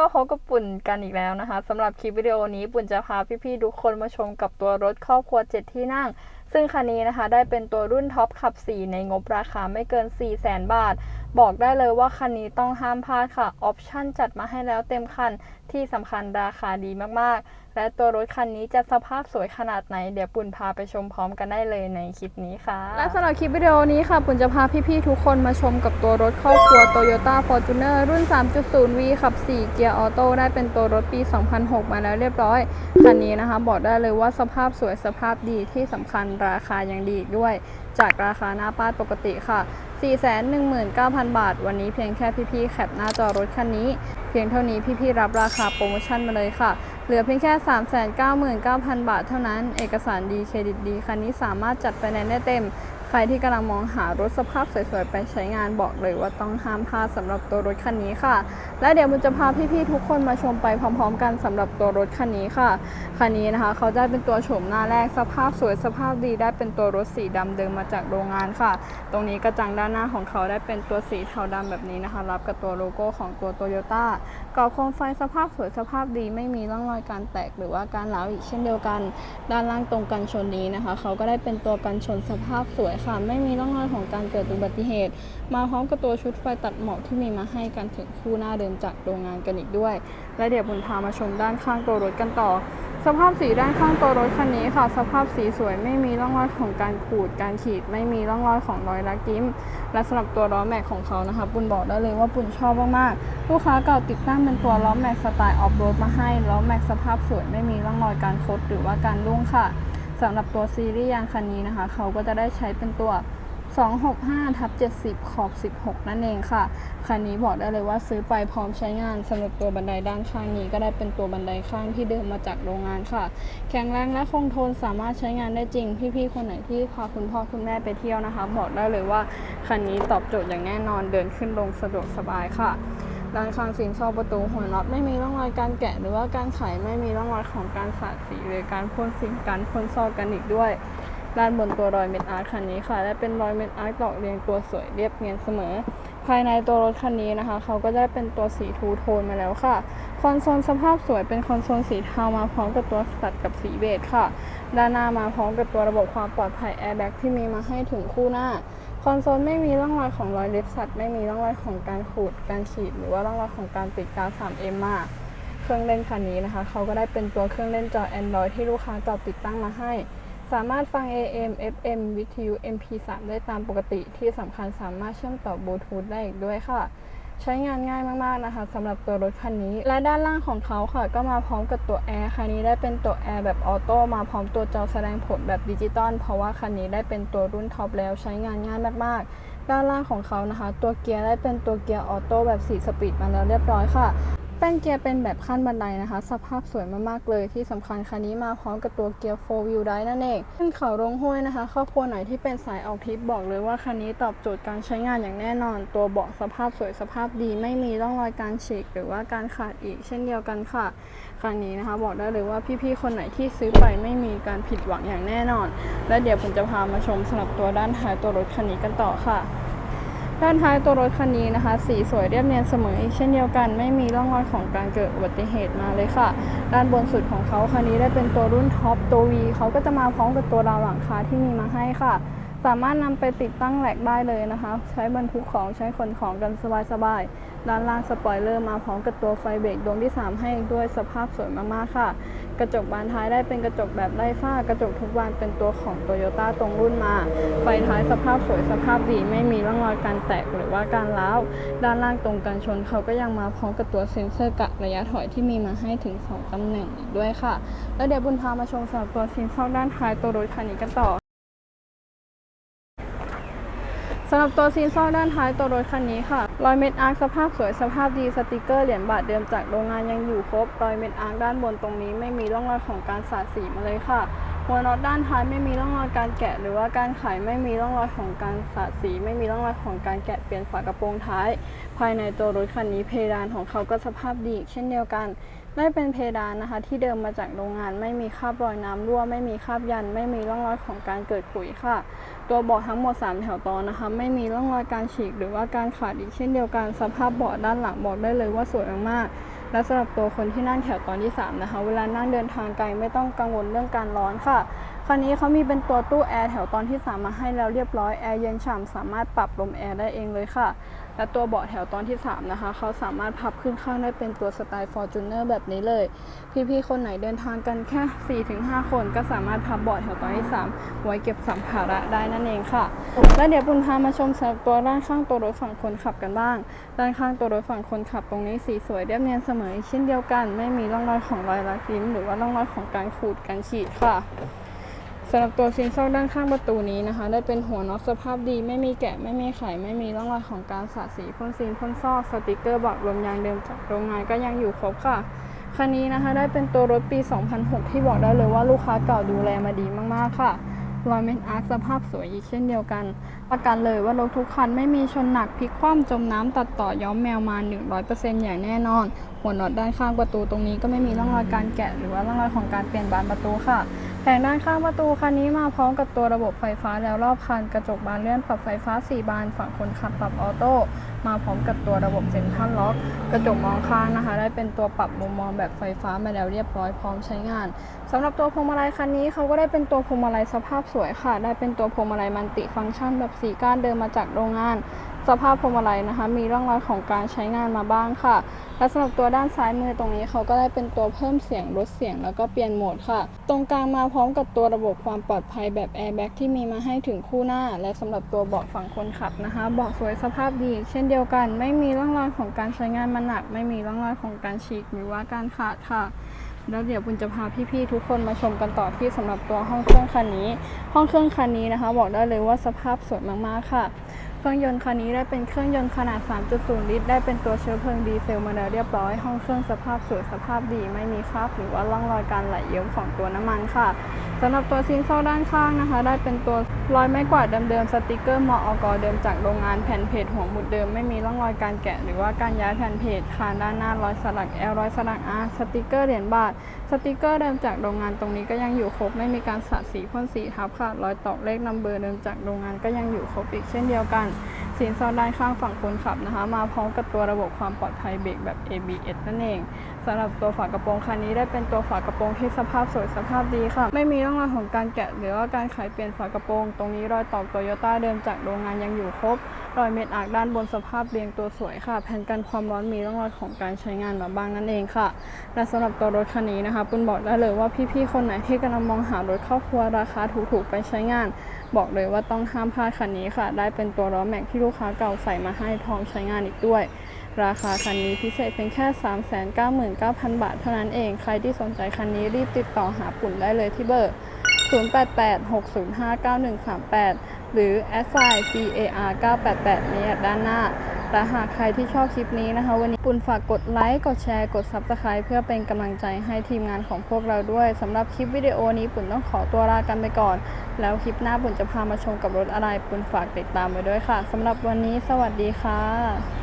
มาพบกับปุ่นกันอีกแล้วนะคะสำหรับคลิปวิดีโอนี้ปุ่นจะพาพี่ๆทุกคนมาชมกับตัวรถครอบครัว 7 ที่นั่ง ซึ่งคันนี้นะคะได้เป็นตัวรุ่นท็อปขับ 4 ในงบราคาไม่เกิน 4 0 0แสนบาท บอกได้เลยว่าคันนี้ต้องห้ามพลาดค่ะ ออปชั่นจัดมาให้แล้วเต็มคันที่สำคัญราคาดีมากๆและตัวรถคันนี้จะสภาพสวยขนาดไหน เดี๋ยวปุ่นพาไปชมพร้อมกันได้เลยในคลิปนี้ค่ะ และสำหรับคลิปวิดีโอนี้ค่ะ ปุ่นจะพาพี่ๆทุกคนมาชมกับตัวรถครอบครัว Toyota Fortuner รุ่น 3.0V ขับ 4 เกียร์ออโต้ได้เป็นตัวรถปี 2006 มาแล้วเรียบร้อย คันนี้นะคะ บอกได้เลยว่าสภาพสวยสภาพดีที่สำคัญราคายังดีด้วย จากราคาหน้าป้ายปกติค่ะ419,000 บาท วันนี้เพียงแค่พี่ๆแคปหน้าจอรถคันนี้ เพียงเท่านี้พี่ๆรับราคาโปรโมชั่นมาเลยค่ะ เหลือเพียงแค่ 399,000 บาทเท่านั้น เอกสารดีเครดิตดี คันนี้สามารถจัดไฟแนนซ์ได้เต็ม ใครที่กำลังมองหารถสภาพสวยๆ ไปใช้งานบอกเลยว่าต้องห้ามพลาดสำหรับตัวรถคันนี้ค่ะ และเดี๋ยวมุนจะพาพี่ๆทุกคนมาชมไปพร้อม ๆ กันสำหรับตัวรถคันนี้ค่ะคันนี้นะคะเขาได้เป็นตัวโฉมหน้าแรกสภาพสวยสภาพดีได้เป็นตัวรถสีดำเดิมมาจากโรงงานค่ะ ตรงนี้กระจังด้านหน้าของเขาได้เป็นตัวสีเทาดำแบบนี้นะคะ รับกับตัวโลโก้ของตัวโตโยต้ากรอบโคมไฟสภาพสวยสภาพดีไม่มีร่องรอยการแตกหรือว่าการร้าวอีกเช่นเดียวกัน ด้านล่างตรงกันชนนี้นะคะเขาก็ได้เป็นตัวกันชนสภาพสวยค่ะ ไม่มีร่องรอยของการเกิดอุบัติเหตุ มาพร้อมกับตัวชุดไฟตัดหมอกที่มีมาให้กันถึงคู่หน้าเดิมจากโรงงานกันอีกด้วย และเดี๋ยวบุญพามาชมด้านข้างตัวรถกันต่อ สภาพสีด้านข้างตัวรถคันนี้ค่ะ สภาพสีสวยไม่มีร่องรอยของการขูดการขีด ไม่มีร่องรอยของรอยลักยิ้ม และสำหรับตัวล้อแม็กของเขานะคะปุณบอกได้เลยว่าปุณชอบมากๆลูกค้าเก่าติดตั้งเป็นตัวล้อแม็กสไตล์ออฟโรดมาให้ล้อแม็กสภาพสวยไม่มีร่องรอยการคดหรือว่าการรุ่งค่ะ สำหรับตัวซีรีส์ยางคันนี้นะคะ เขาก็จะได้ใช้เป็นตัว 265ทับ70 ขอบ 16 นั่นเองค่ะ คันนี้บอกได้เลยว่าซื้อไปพร้อมใช้งานสำหรับตัวบันไดด้านข้างนี้ ก็ได้เป็นตัวบันไดข้างที่เดิมมาจากโรงงานค่ะ แข็งแรงและคงทนสามารถใช้งานได้จริง พี่ๆ คนไหนที่พาคุณพ่อคุณแม่ไปเที่ยวนะคะ บอกได้เลยว่าคันนี้ตอบโจทย์อย่างแน่นอนเดินขึ้นลงสะดวกสบายค่ะ ด้านข้างฟินซอประตูหัวน็อตไม่มีร่องรอยการแกะ หรือว่าการไขไม่มีร่องรอยของการสาดสีหรือการพ่นสีการพ่นซอกกันอีกด้วยด้านบนตัวรอยเม็ดอาร์ตคันนี้ค่ะ และเป็นรอยเม็ดอาร์ตตอกเรียงตัวสวยเรียบเนียนเสมอ ภายในตัวรถคันนี้นะคะ เขาก็ได้เป็นตัวสีทูโทนมาแล้วค่ะ คอนโซลสภาพสวยเป็นคอนโซลสีเทามาพร้อมกับตัวตัดกับสีเบจค่ะ ด้านหน้ามาพร้อมกับตัวระบบความปลอดภัยแอร์แบ็กที่มีมาให้ถึงคู่หน้า คอนโซลไม่มีร่องรอยของรอยเล็บสัตว์ ไม่มีร่องรอยของการขูด การขีด หรือว่าร่องรอยของการติดกาว 3M มาเครื่องเล่นคันนี้นะคะ เขาก็ได้เป็นตัวเครื่องเล่นจอ Android ที่ลูกค้าจอบติดตั้งมาให้ สามารถฟัง AM FM วิทยุ MP3 ได้ตามปกติที่สำคัญสามารถเชื่อมต่อบลูทูธได้อีกด้วยค่ะ ใช้งานง่ายมากๆนะคะสำหรับตัวรถคันนี้ และด้านล่างของเขาค่ะก็มาพร้อมกับตัวแอร์คันนี้ได้เป็นตัวแอร์แบบออโต้มาพร้อมตัวจอแสดงผลแบบดิจิตอลเพราะว่าคันนี้ได้เป็นตัวรุ่นท็อปแล้วใช้งานง่ายมากๆ ด้านล่างของเขานะคะ ตัวเกียร์ได้เป็นตัวเกียร์ออโต้แบบ 4 สปีดมาแล้วเรียบร้อยค่ะ แป้นเกียร์เป็นแบบขั้นบันไดนะคะ สภาพสวยมากๆเลย ที่สำคัญคันนี้มาพร้อมกับตัวเกียร์ 4 wheel drive นั่นเองขึ้นเขาลงห้วยนะคะครอบครัวไหนที่เป็นสายออกทริปบอกเลยว่าคันนี้ตอบโจทย์การใช้งานอย่างแน่นอน ตัวเบาะสภาพสวยสภาพดีไม่มีร่องรอยการฉีกหรือว่าการขาดอีกเช่นเดียวกันค่ะ คันนี้นะคะ บอกได้เลยว่าพี่ๆคนไหนที่ซื้อไปไม่มีการผิดหวังอย่างแน่นอน และเดี๋ยวผมจะพามาชมสำหรับตัวด้านท้ายตัวรถคันนี้กันต่อค่ะ ด้านท้ายตัวรถคันนี้นะคะ สีสวยเรียบเนียนเสมออีกเช่นเดียวกัน ไม่มีร่องรอยของการเกิดอุบัติเหตุมาเลยค่ะ ด้านบนสุดของเขาคันนี้ได้เป็นตัวรุ่นท็อปตัววีเขาก็จะมาพร้อมกับตัวราวหลังคาที่มีมาให้ค่ะ สามารถนำไปติดตั้งแหลกได้เลยนะคะ ใช้บรรทุกของใช้ขนของกันสบายๆ ด้านล่างสปอยเลอร์มาพร้อมกับตัวไฟเบรกดวงที่ 3 ให้ด้วยสภาพสวยมากๆค่ะ กระจกบานท้ายได้เป็นกระจกแบบไร้ฝ้ากระจกทุกบานเป็นตัวของโตโยต้าตรงรุ่นมา ไฟท้ายสภาพสวยสภาพดีไม่มีร่องรอยการแตกหรือว่าการร้าว ด้านล่างตรงกันชนเขาก็ยังมาพร้อมกับตัวเซ็นเซอร์กะระยะถอยที่มีมาให้ถึง 2ตำแหน่งอีกด้วยค่ะ แล้วเดี๋ยวบุญพามาชมสำหรับตัวซินซอกด้านท้ายตัวรถคันนี้กันต่อ สำหรับตัวซีนซอกด้านท้ายตัวรถคันนี้ค่ะรอยเม็ดอาร์คสภาพสวยสภาพดีสติกเกอร์เหรียญบาทเดิมจากโรงงานยังอยู่ครบรอยเม็ดอาร์คด้านบนตรงนี้ไม่มีร่องรอยของการสาดสีมาเลยค่ะ หัวน็อตด้านท้ายไม่มีร่องรอยการแกะ หรือว่าการไขไม่มีร่องรอยของการสาดสี ไม่มีร่องรอยของการแกะเปลี่ยนฝากระโปรงท้าย ภายในตัวรถคันนี้เพดานของเขาก็สภาพดีเช่นเดียวกัน ได้เป็นเพดานนะคะ ที่เดิมมาจากโรงงานไม่มีคราบรอยน้ำรั่ว ไม่มีคราบยัน ไม่มีร่องรอยของการเกิดขุยค่ะ ตัวเบาะทั้งหมด 3 แถวตอนนะคะ ไม่มีร่องรอยการฉีก หรือว่าการขาดอีกเช่นเดียวกัน สภาพเบาะด้านหลังบอกได้เลยว่าสวยมากๆ และสำหรับตัวคนที่นั่งแถวตอนที่ 3 นะคะ เวลานั่งเดินทางไกลไม่ต้องกังวลเรื่องการร้อนค่ะ คราวนี้เขามีเป็นตัวตู้แอร์แถวตอนที่ 3 มาให้แล้วเรียบร้อย แอร์เย็นฉ่ำสามารถปรับลมแอร์ได้เองเลยค่ะ และตัวเบาะแถวตอนที่ 3 นะคะ เขาสามารถพับขึ้นข้างได้เป็นตัวสไตล์ Fortuner แบบนี้เลย พี่ๆ คนไหนเดินทางกันแค่ 4-5 คนก็สามารถพับเบาะแถวตอนที่ 3 ไว้เก็บสัมภาระได้นั่นเองค่ะ และเดี๋ยวปุณพามาชมสำหรับตัวด้านข้างตัวรถฝั่งคนขับกันบ้าง ด้านข้างตัวรถฝั่งคนขับตรงนี้สีสวยเรียบเนียนเสมอเช่นเดียวกัน ไม่มีร่องรอยของรอยลักยิ้มหรือว่าร่องรอยของการขูดการฉีดค่ะ สำหรับตัวซิงซอกด้านข้างประตูนี้นะคะ ได้เป็นหัวน็อตสภาพดี ไม่มีแกะไม่มีไขไม่มีร่องรอยของการสาดสีพ่นซีนพ่นซอกสติกเกอร์บอกลมยางเดิมจากโรงงานก็ยังอยู่ครบค่ะคันนี้นะคะได้เป็นตัวรถปี 2006 ที่บอกได้เลยว่าลูกค้าเก่าดูแลมาดีมากๆค่ะรอยเมนอาร์สภาพสวยอีกเช่นเดียวกัน ประกันเลยว่ารถทุกคันไม่มีชนหนักพลิกคว่ำจมน้ำตัดต่อย้อมแมวมา 100%อย่างแน่นอนหัวน็อตด้านข้างประตูตรงนี้ก็ไม่มีร่องรอยการแกะหรือว่าร่องรอยของการเปลี่ยนบานประตูค่ะ แผงด้านข้างประตูคันนี้มาพร้อมกับตัวระบบไฟฟ้าแล้วรอบคันกระจกบานเลื่อนปรับไฟฟ้า 4 บานฝั่งคนขับปรับออโต้มาพร้อมกับตัวระบบเซ็นทรัลล็อก กระจกมองข้างนะคะ ได้เป็นตัวปรับมุมมองแบบไฟฟ้ามาแล้วเรียบร้อยพร้อมใช้งานสำหรับตัวพวงมาลัยคันนี้เขาก็ได้เป็นตัวพวงมาลัยสภาพสวยค่ะ ได้เป็นตัวพวงมาลัยมันติฟังก์ชันแบบสีก้านเดิมมาจากโรงงาน สภาพพวงมาลัยนะคะ มีร่องรอยของการใช้งานมาบ้างค่ะ และสำหรับตัวด้านซ้ายมือตรงนี้เขาก็ได้เป็นตัวเพิ่มเสียงลดเสียงแล้วก็เปลี่ยนโหมดค่ะ ตรงกลางมาพร้อมกับตัวระบบความปลอดภัยแบบแอร์แบ็กที่มีมาให้ถึงคู่หน้า และสำหรับตัวเบาะฝั่งคนขับนะคะเบาะสวยสภาพดี เช่นเดียวกัน ไม่มีร่องรอยของการใช้งานมาหนัก ไม่มีร่องรอยของการฉีกหรือว่าการขาดค่ะแล้วเดี๋ยวปุณจะพาพี่ๆทุกคนมาชมกันต่อที่สำหรับตัวห้องเครื่องคันนี้ ห้องเครื่องคันนี้นะคะ บอกได้เลยว่าสภาพสวยมากๆค่ะ เครื่องยนต์คันนี้ได้เป็นเครื่องยนต์ขนาด 3.0 ลิตร ได้เป็นตัวเชื้อเพลิงดีเซลมาแล้วเรียบร้อย ห้องเครื่องสภาพสวยสภาพดี ไม่มีคราบหรือว่าร่องรอยการไหลเยิ้มของตัวน้ำมันค่ะ สำหรับตัวซิงเซลด้านข้างนะคะ ได้เป็นตัวรอยไม้กวาดเดิมๆสติกเกอร์มออกเดิมจากโรงงานแผ่นเพจหัวหมุดเดิมไม่มีร่องรอยการแกะ หรือว่าการย้ายแผ่นเพจคานด้านหน้ารอยสลัก L รอยสลัก R สติกเกอร์เหรียญบาท สติกเกอร์เดิมจากโรงงานตรงนี้ก็ยังอยู่ครบไม่มีการสาดสีพ่นสีทับค่ะรอยตอกเลขนัมเบอร์เดิมจากโรงงานก็ยังอยู่ครบอีกเช่นเดียวกันสินซอนด้านข้างฝั่งคนขับนะคะ มาพร้อมกับตัวระบบความปลอดภัยเบรกแบบ ABS นั่นเอง สำหรับตัวฝากระโปรงคันนี้ได้เป็นตัวฝากระโปรงที่สภาพสวยสภาพดีค่ะ ไม่มีร่องรอยของการแกะหรือว่าการขายเปลี่ยนฝากระโปรง ตรงนี้รอยต่อโตโยต้าเดิมจากโรงงานยังอยู่ครบ รอยเม็ดอาร์คด้านบนสภาพเรียงตัวสวยค่ะ แผ่นกันความร้อนมีร่องรอยของการใช้งานมาบ้างนั่นเองค่ะ และสำหรับตัวรถคันนี้นะคะปุณบอกได้เลยว่าพี่ๆคนไหนที่กำลังมองหารถครอบครัวราคาถูกๆไปใช้งาน บอกเลยว่าต้องห้ามพลาดคันนี้ค่ะ ได้เป็นตัวล้อแม็กที่ลูกค้าเก่าใส่มาให้พร้อมใช้งานอีกด้วย ราคาคันนี้พิเศษเพียงแค่ 399,000 บาทเท่านั้นเอง ใครที่สนใจคันนี้รีบติดต่อหาปุ่นได้เลยที่เบอร์ 0886059138 หรือ s i CAR 988นแอดด้านหน้าและหากใครที่ชอบคลิปนี้นะคะ วันนี้ปุ่นฝากกดไลค์ กดแชร์ กด Subscribe เพื่อเป็นกำลังใจให้ทีมงานของพวกเราด้วยสำหรับคลิปวิดีโอนี้ปุ่นต้องขอตัวลากันไปก่อน แล้วคลิปหน้าปุ่นจะพามาชมกับรถอะไรปุ่นฝากติดตามไว้ด้วยค่ะสำหรับวันนี้สวัสดีค่ะ